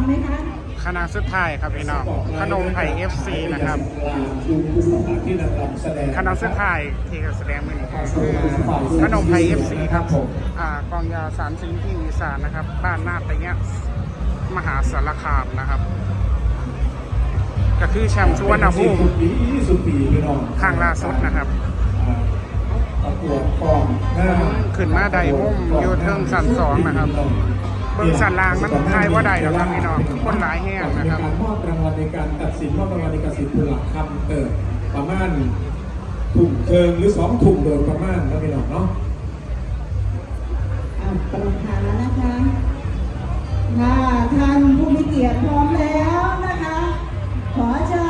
ำไหมคะคณะสุดท้ายครับพี่น้องขนมไผ่ FC นะครับดูผู้สมัครที่นำรำแสดงคณะสุดท้ายที่แสดงมือนี้คือขนมไผ่ FC ครับอ่ากองยาสารสินที่อีสานนะครับ บ้านนาตะเนี้ยมหาสารคามนะครับ ก็คือแชมป์สุวรรณภูมิปีสุดปีพี่น้องข้างล่าสุดนะครับประกวดกองหน้าขึ้นมาไดมุ่มอยู่เทิงสันสองนะครับ เบิ่งสันลางมันทายว่าใดหรอกครับพี่น้องคนหลายแห้งนะครับการมอบรางวัลในการตัดสินมอบรางวัลในการตัดสินผู้หลักคำเออประมาณถุงเคิงหรือสองถุงโดยประมาณนะพี่น้องเนาะอะประธานนะคะถ้าท่านผู้มีเกียรติพร้อมแล้วนะคะ ขอเชิญ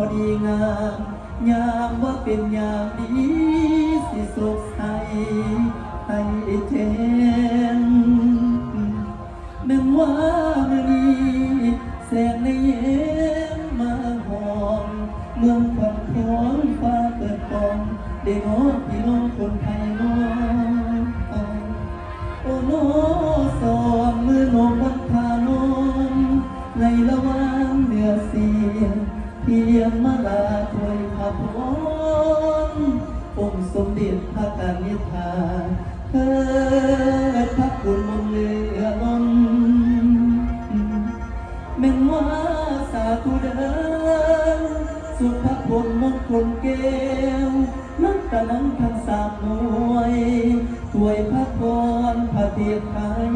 องพอดีงามยามว่าเป็นยามดีสิสกใสให้แทนแม้ว่ามือนี้แสงในเย็นมาหอมเมืองควันควงฟ้าเปิดกองได้งอ เทียมมาลาถวยขับวอนองค์สมเด็จพระกนิษฐาเถิดพระคุณมนต์เลือล้นแม่นว่าสาธุเดินสุภพลมงคลแก้วนักตะนังทั้งสามหน่วยถวยพระพรพระเทียไทย